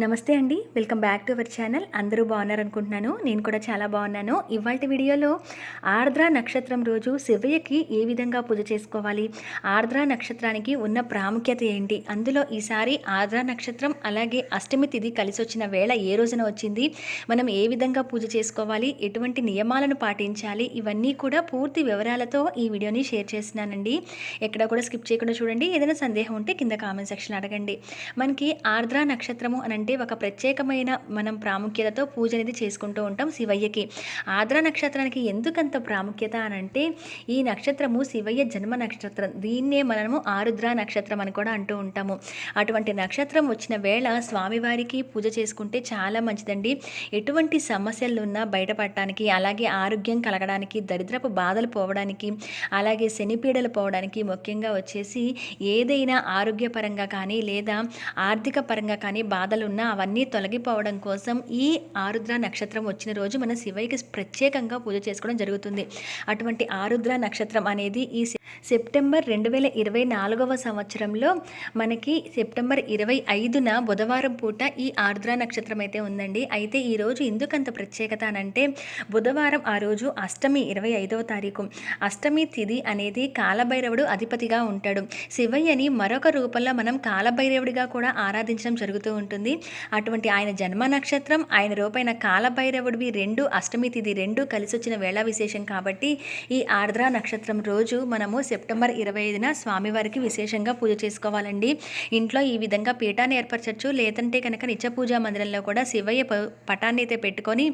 నమస్తే అండి welcome back to our channel. అందరూ బాగున్నారు అనుకుంటున్నాను నేను కూడా చాలా బాగున్నాను. ఇవాళ వీడియోలో ఆర్ద్ర నక్షత్రం రోజు శివయ్యకి ఏ విధంగా పూజ చేసుకోవాలి? ఆర్ద్ర నక్షత్రానికి ఉన్న ప్రాముఖ్యత ఏంటి? అందులో ఈసారి ఆర్ద్ర నక్షత్రం అలాగే అష్టమి తిథి కలిసి వచ్చిన వేళ ఏ రోజున వచ్చింది? మనం ఏ విధంగా పూజ చేసుకోవాలి? ఎటువంటి నియమాలను పాటించాలి? ఇవన్నీ కూడా పూర్తి వివరాలతో ఈ వీడియోని షేర్ చేస్తున్నానండి. ఎక్కడ కూడా స్కిప్ చేయకుండా చూడండి. ఏదైనా సందేహం ఉంటే కింద కామెంట్ సెక్షన్ అడగండి. మనకి ఆర్ద్ర నక్షత్రము అని అంటే ఒక ప్రత్యేకమైన మనం ప్రాముఖ్యతతో పూజ అనేది చేసుకుంటూ ఉంటాం శివయ్యకి. ఆద్ర నక్షత్రానికి ఎందుకంత ప్రాముఖ్యత అని అంటే ఈ నక్షత్రము శివయ్య జన్మ నక్షత్రం. దీన్నే మనము ఆరుద్ర నక్షత్రం అని కూడా అంటూ ఉంటాము. అటువంటి నక్షత్రం వచ్చిన వేళ స్వామివారికి పూజ చేసుకుంటే చాలా మంచిదండి. ఎటువంటి సమస్యలు ఉన్నా బయటపడటానికి అలాగే ఆరోగ్యం కలగడానికి దరిద్రపు బాధలు పోవడానికి అలాగే శనిపీడలు పోవడానికి ముఖ్యంగా వచ్చేసి ఏదైనా ఆరోగ్యపరంగా కానీ లేదా ఆర్థిక పరంగా కానీ బాధలు ఉన్న అవన్నీ తొలగిపోవడం కోసం ఈ ఆరుద్ర నక్షత్రం వచ్చిన రోజు మన శివయ్యకి ప్రత్యేకంగా పూజ చేసుకోవడం జరుగుతుంది. అటువంటి ఆరుద్ర నక్షత్రం అనేది ఈ సెప్టెంబర్ రెండు వేల ఇరవై నాలుగవ సంవత్సరంలో మనకి సెప్టెంబర్ ఇరవై ఐదున బుధవారం పూట ఈ ఆరుద్ర నక్షత్రం అయితే ఉందండి. అయితే ఈరోజు ఎందుకంత ప్రత్యేకత అనంటే బుధవారం ఆ రోజు అష్టమి ఇరవై ఐదవ తారీఖు. అష్టమి తిథి అనేది కాలభైరవుడు అధిపతిగా ఉంటాడు. శివయ్యని మరొక రూపంలో మనం కాలభైరవుడిగా కూడా ఆరాధించడం జరుగుతూ ఉంటుంది. అటువంటి ఆయన జన్మ నక్షత్రం ఆయన రూపైన కాలభైరవుడివి రెండు అష్టమి తిథి రెండు కలిసి వచ్చిన వేళ విశేషం కాబట్టి ఈ ఆర్ద్ర నక్షత్రం రోజు మనము సెప్టెంబర్ ఇరవై ఐదున స్వామివారికి విశేషంగా పూజ చేసుకోవాలండి. ఇంట్లో ఈ విధంగా పీఠాన్ని ఏర్పరచచ్చు. లేదంటే కనుక నిత్య పూజా మందిరంలో కూడా శివయ్య పటాన్ని అయితే పెట్టుకొని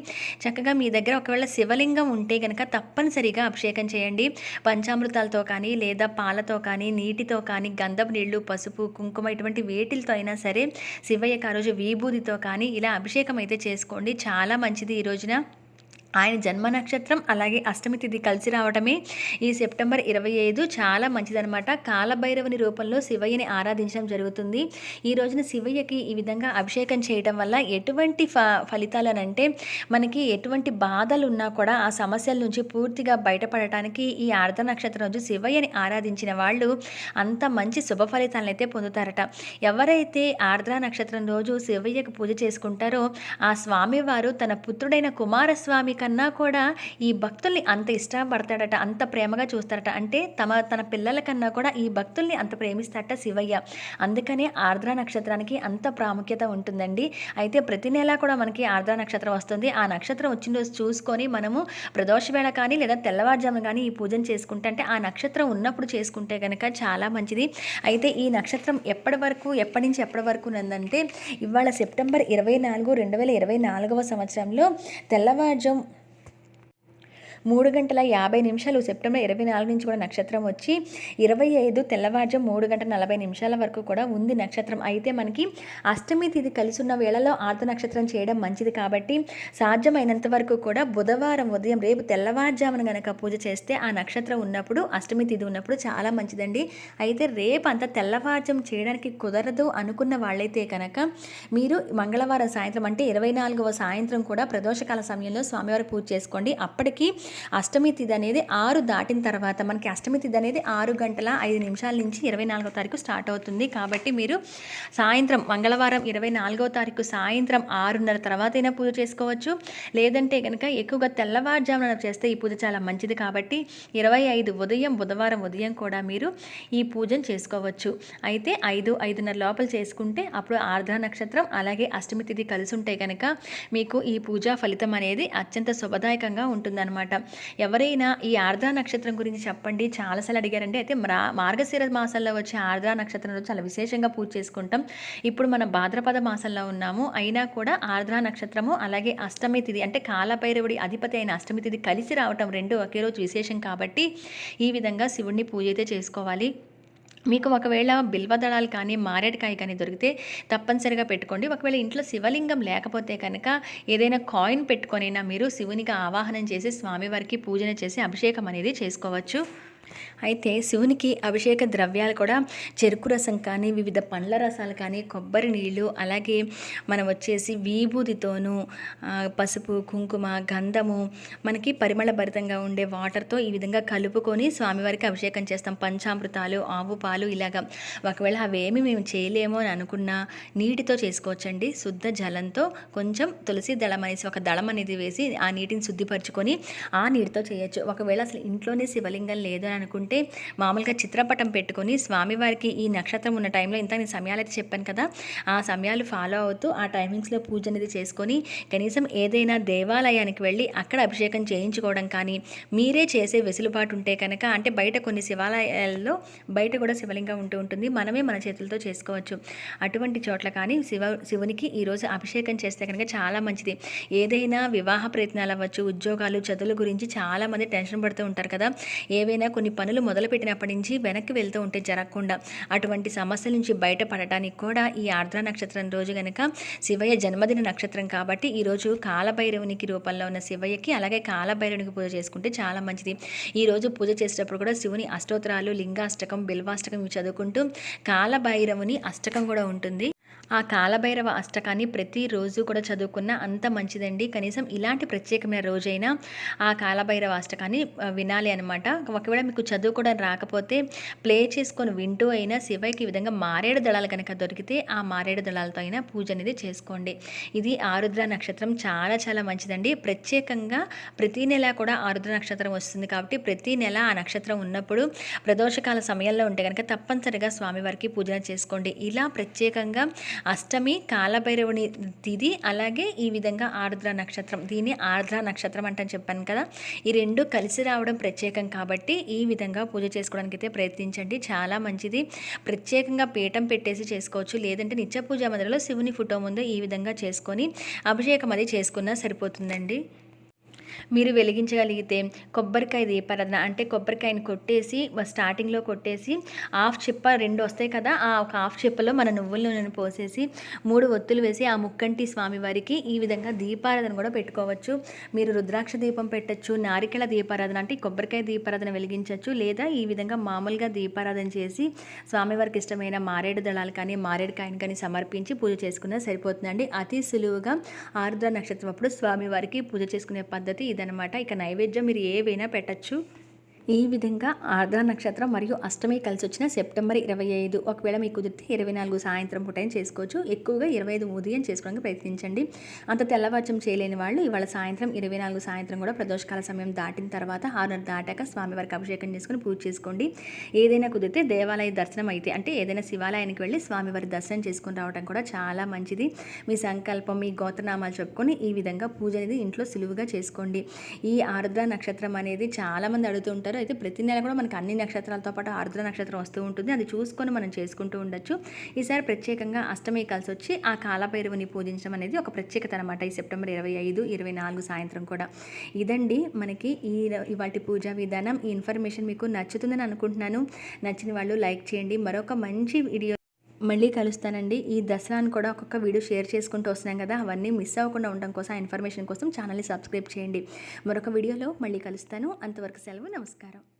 చక్కగా మీ దగ్గర ఒకవేళ శివలింగం ఉంటే కనుక తప్పనిసరిగా అభిషేకం చేయండి. పంచామృతాలతో కానీ లేదా పాలతో కానీ నీటితో కానీ గంధపు నీళ్ళు పసుపు కుంకుమ ఇటువంటి వేటిలతో అయినా సరే శివయ్యకు ఆ రోజు విభూతితో కానీ ఇలా అభిషేకం అయితే చేసుకోండి. చాలా మంచిది ఈ రోజున. ఆయన జన్మ నక్షత్రం అలాగే అష్టమి తిథి కలిసి రావడమే ఈ సెప్టెంబర్ ఇరవై ఐదు చాలా మంచిదనమాట కాలభైరవుని రూపంలో శివయ్యని ఆరాధించడం జరుగుతుంది. ఈ రోజున శివయ్యకి ఈ విధంగా అభిషేకం చేయడం వల్ల ఎటువంటి ఫ ఫలితాలనంటే మనకి ఎటువంటి బాధలు ఉన్నా కూడా ఆ సమస్యల నుంచి పూర్తిగా బయటపడటానికి ఈ ఆర్ధ నక్షత్రం రోజు శివయ్యని ఆరాధించిన వాళ్ళు అంత మంచి శుభ ఫలితాలను అయితే పొందుతారట. ఎవరైతే ఆర్ద్ర నక్షత్రం రోజు శివయ్యకు పూజ చేసుకుంటారో ఆ స్వామివారు తన పుత్రుడైన కుమారస్వామి కన్నా కూడా ఈ భక్తుల్ని అంత ఇష్టపడతాడట అంత ప్రేమగా చూస్తాడట అంటే తమ తన పిల్లల కన్నా కూడా ఈ భక్తుల్ని అంత ప్రేమిస్తాడట శివయ్య. అందుకనే ఆర్ద్ర నక్షత్రానికి అంత ప్రాముఖ్యత ఉంటుందండి. అయితే ప్రతి నెల కూడా మనకి ఆర్ద్ర నక్షత్రం వస్తుంది. ఆ నక్షత్రం వచ్చిన రోజు చూసుకొని మనము ప్రదోష వేళ కానీ లేదా తెల్లవారుజామున కానీ ఈ పూజను చేసుకుంటే అంటే ఆ నక్షత్రం ఉన్నప్పుడు చేసుకుంటే కనుక చాలా మంచిది. అయితే ఈ నక్షత్రం ఎప్పటి వరకు ఎప్పటి నుంచి ఎప్పటి వరకు ఉందంటే ఇవాళ సెప్టెంబర్ ఇరవై నాలుగు రెండు వేల ఇరవై నాలుగవ సంవత్సరంలో తెల్లవారుజాము మూడు గంటల యాభై నిమిషాలు సెప్టెంబర్ ఇరవై నాలుగు నుంచి కూడా నక్షత్రం వచ్చి ఇరవై ఐదు తెల్లవారుజాము మూడు గంటల నలభై నిమిషాల వరకు కూడా ఉంది నక్షత్రం. అయితే మనకి అష్టమి తిథి కలిసి ఉన్న వేళలో ఆర్ధ నక్షత్రం చేయడం మంచిది కాబట్టి సాధ్యమైనంత వరకు కూడా బుధవారం ఉదయం రేపు తెల్లవారుజామున గనక పూజ చేస్తే ఆ నక్షత్రం ఉన్నప్పుడు అష్టమి తిథి ఉన్నప్పుడు చాలా మంచిదండి. అయితే రేపు అంత తెల్లవారుజం చేయడానికి కుదరదు అనుకున్న వాళ్ళైతే కనుక మీరు మంగళవారం సాయంత్రం అంటే ఇరవై నాలుగవ సాయంత్రం కూడా ప్రదోషకాల సమయంలో స్వామివారి పూజ చేసుకోండి. అప్పటికి అష్టమి తిథి అనేది ఆరు దాటిన తర్వాత మనకి అష్టమి తిథి అనేది ఆరు గంటల ఐదు నిమిషాల నుంచి ఇరవై నాలుగో తారీఖు స్టార్ట్ అవుతుంది. కాబట్టి మీరు సాయంత్రం మంగళవారం ఇరవై నాలుగో తారీఖు సాయంత్రం ఆరున్నర తర్వాత అయినా పూజ చేసుకోవచ్చు. లేదంటే కనుక ఎక్కువగా తెల్లవారుజామున చేస్తే ఈ పూజ చాలా మంచిది. కాబట్టి ఇరవై ఐదు ఉదయం బుధవారం ఉదయం కూడా మీరు ఈ పూజను చేసుకోవచ్చు. అయితే ఐదు ఐదున్నర లోపల చేసుకుంటే అప్పుడు ఆర్ధ నక్షత్రం అలాగే అష్టమి తిథి కలిసి ఉంటే కనుక మీకు ఈ పూజా ఫలితం అనేది అత్యంత శుభదాయకంగా ఉంటుందన్నమాట. ఎవరైనా ఈ ఆర్ద్ర నక్షత్రం గురించి చెప్పండి. చాలాసార్లు అడిగారంటే అయితే మ్రా మార్గశిర మాసంలో వచ్చే ఆర్ద్ర నక్షత్రం రోజు చాలా విశేషంగా పూజ చేసుకుంటాం. ఇప్పుడు మనం భాద్రపద మాసంలో ఉన్నాము. అయినా కూడా ఆర్ద్ర నక్షత్రము అలాగే అష్టమి తిథి అంటే కాలభైరవుడి అధిపతి అయిన అష్టమి తిథి కలిసి రావటం రెండు ఒకే రోజు విశేషం కాబట్టి ఈ విధంగా శివుడిని పూజ అయితే చేసుకోవాలి. మీకు ఒకవేళ బిల్వదళాలు కానీ మారేడుకాయ కానీ దొరికితే తప్పనిసరిగా పెట్టుకోండి. ఒకవేళ ఇంట్లో శివలింగం లేకపోతే కనుక ఏదైనా కాయిన్ పెట్టుకొనైనా మీరు శివునికి ఆవాహనం చేసి స్వామివారికి పూజన చేసి అభిషేకం అనేది చేసుకోవచ్చు. అయితే శివునికి అభిషేక ద్రవ్యాలు కూడా చెరుకు రసం కానీ వివిధ పండ్ల రసాలు కానీ కొబ్బరి నీళ్ళు అలాగే మనం వచ్చేసి విభూతితోనూ పసుపు కుంకుమ గంధము మనకి పరిమళ భరితంగా ఉండే వాటర్తో ఈ విధంగా కలుపుకొని స్వామివారికి అభిషేకం చేస్తాం. పంచామృతాలు ఆవు పాలు ఇలాగా. ఒకవేళ అవేమి మేము చేయలేమో అని అనుకున్నా నీటితో చేసుకోవచ్చండి. శుద్ధ జలంతో కొంచెం తులసి దళం అనేసి ఒక దళం అనేది వేసి ఆ నీటిని శుద్ధిపరచుకొని ఆ నీటితో చేయొచ్చు. ఒకవేళ అసలు ఇంట్లోనే శివలింగం లేదు అని అనుకుంటే మామూలుగా చిత్రపటం పెట్టుకొని స్వామివారికి ఈ నక్షత్రం ఉన్న టైంలో ఇంత నేను సమయాలు అయితే చెప్పాను కదా ఆ సమయాలు ఫాలో అవుతూ ఆ టైమింగ్స్లో పూజ అనేది చేసుకొని కనీసం ఏదైనా దేవాలయానికి వెళ్ళి అక్కడ అభిషేకం చేయించుకోవడం కానీ మీరే చేసే వెసులుబాటు ఉంటే కనుక అంటే బయట కొన్ని శివాలయాల్లో బయట కూడా శివలింగం ఉంటూ ఉంటుంది మనమే మన చేతులతో చేసుకోవచ్చు. అటువంటి చోట్ల కానీ శివ శివునికి ఈరోజు అభిషేకం చేస్తే కనుక చాలా మంచిది. ఏదైనా వివాహ ప్రయత్నాలు అవ్వచ్చు ఉద్యోగాలు చదువుల గురించి చాలామంది టెన్షన్ పడుతూ ఉంటారు కదా ఏవైనా కొన్ని పనులు మొదలుపెట్టినప్పటి నుంచి వెనక్కి వెళ్తూ ఉంటే జరగకుండా అటువంటి సమస్యల నుంచి బయటపడటానికి కూడా ఈ ఆర్ద్ర నక్షత్రం రోజు కనుక శివయ్య జన్మదిన నక్షత్రం కాబట్టి ఈరోజు కాలభైరవునికి రూపంలో ఉన్న శివయ్యకి అలాగే కాలభైరవునికి పూజ చేసుకుంటే చాలా మంచిది. ఈరోజు పూజ చేసేటప్పుడు కూడా శివుని అష్టోత్తరాలు లింగాష్టకం బిల్వాష్టకం ఇవి చదువుకుంటూ కాలభైరవుని అష్టకం కూడా ఉంటుంది. ఆ కాలభైరవ అష్టకాన్ని ప్రతిరోజు కూడా చదువుకున్న అంత మంచిదండి. కనీసం ఇలాంటి ప్రత్యేకమైన రోజైనా ఆ కాలభైరవ అష్టకాన్ని వినాలి అనమాట ఒకవేళ మీకు చదువుకోవడం రాకపోతే ప్లే చేసుకొని వింటూ అయినా శివయ్యకి ఈ విధంగా మారేడు దళాలు కనుక దొరికితే ఆ మారేడు దళాలతో అయినా పూజ అనేది చేసుకోండి. ఇది ఆరుద్ర నక్షత్రం చాలా చాలా మంచిదండి. ప్రత్యేకంగా ప్రతి నెల కూడా ఆరుద్ర నక్షత్రం వస్తుంది కాబట్టి ప్రతి నెల ఆ నక్షత్రం ఉన్నప్పుడు ప్రదోషకాల సమయంలో ఉంటే కనుక తప్పనిసరిగా స్వామివారికి పూజన చేసుకోండి. ఇలా ప్రత్యేకంగా అష్టమి కాలభైరవుని తిది అలాగే ఈ విధంగా ఆర్ద్ర నక్షత్రం. దీన్ని ఆర్ద్ర నక్షత్రం అంటని చెప్పాను కదా. ఈ రెండు కలిసి రావడం ప్రత్యేకం కాబట్టి ఈ విధంగా పూజ చేసుకోవడానికి అయితే ప్రయత్నించండి. చాలా మంచిది. ప్రత్యేకంగా పీఠం పెట్టేసి చేసుకోవచ్చు. లేదంటే నిత్య పూజ మందిరంలో శివుని ఫోటో ముందు ఈ విధంగా చేసుకొని అభిషేకం అది చేసుకున్నా సరిపోతుందండి. మీరు వెలిగించగలిగితే కొబ్బరికాయ దీపారాధన అంటే కొబ్బరికాయని కొట్టేసి స్టార్టింగ్లో కొట్టేసి హాఫ్ చిప్ప రెండు వస్తాయి కదా ఆ ఒక హాఫ్ చిప్పలో మన నువ్వుల నూనెను పోసేసి మూడు ఒత్తులు వేసి ఆ ముక్కంటి స్వామివారికి ఈ విధంగా దీపారాధన కూడా పెట్టుకోవచ్చు. మీరు రుద్రాక్ష దీపం పెట్టచ్చు నారికెళ దీపారాధన అంటే కొబ్బరికాయ దీపారాధన వెలిగించవచ్చు లేదా ఈ విధంగా మామూలుగా దీపారాధన చేసి స్వామివారికి ఇష్టమైన మారేడు దళాలు కానీ మారేడుకాయని కానీ సమర్పించి పూజ చేసుకున్నా సరిపోతుందండి. అతి సులువుగా ఆరుద్ర నక్షత్రం అప్పుడు స్వామివారికి పూజ చేసుకునే పద్ధతి ఇదనమాట ఇక నైవేద్యం మీరు ఏవైనా పెట్టచ్చు. ఈ విధంగా ఆర్ద్ర నక్షత్రం మరియు అష్టమి కలిసి వచ్చిన సెప్టెంబర్ ఇరవై ఐదు. ఒకవేళ మీకు కుదిరితే ఇరవై నాలుగు సాయంత్రం పూట చేసుకోవచ్చు. ఎక్కువగా ఇరవై ఐదు ఉదయం చేసుకోవడానికి ప్రయత్నించండి. అంత తెల్లవారుజం చేయలేని వాళ్ళు ఇవాళ సాయంత్రం ఇరవై నాలుగు సాయంత్రం కూడా ప్రదోషకాల సమయం దాటిన తర్వాత ఆరున్నర దాటాక స్వామివారికి అభిషేకం చేసుకుని పూజ చేసుకోండి. ఏదైనా కుదిరితే దేవాలయ దర్శనం అయితే అంటే ఏదైనా శివాలయానికి వెళ్ళి స్వామివారి దర్శనం చేసుకుని రావడం కూడా చాలా మంచిది. మీ సంకల్పం మీ గోత్రనామాలు చెప్పుకొని ఈ విధంగా పూజ అనేది ఇంట్లో సులువుగా చేసుకోండి. ఈ ఆరుద్ర నక్షత్రం అనేది చాలామంది అడుగుతుంటారు అయితే ప్రతి నెల కూడా మనకి అన్ని నక్షత్రాలతో పాటు ఆరుద్ర నక్షత్రం వస్తూ ఉంటుంది. అది చూసుకొని మనం చేసుకుంటూ ఉండొచ్చు. ఈసారి ప్రత్యేకంగా అష్టమి కలిసి వచ్చి ఆ కాలభైరవుని పూజించడం అనేది ఒక ప్రత్యేకత అనమాట ఈ సెప్టెంబర్ ఇరవై ఐదు ఇరవై నాలుగు సాయంత్రం కూడా. ఇదండి మనకి ఈ ఇవాటి పూజా విధానం. ఈ ఇన్ఫర్మేషన్ మీకు నచ్చుతుందని అనుకుంటున్నాను. నచ్చిన వాళ్ళు లైక్ చేయండి. మరొక మంచి వీడియో మళ్ళీ కలుస్తానండి. ఈ దసరాను కూడా ఒక్కొక్క వీడియో షేర్ చేసుకుంటూ వస్తున్నాం కదా అవన్నీ మిస్ అవ్వకుండా ఉండడం కోసం ఆ ఇన్ఫర్మేషన్ కోసం ఛానల్ని సబ్స్క్రైబ్ చేయండి. మరొక వీడియోలో మళ్ళీ కలుస్తాను. అంతవరకు సెలవు నమస్కారం.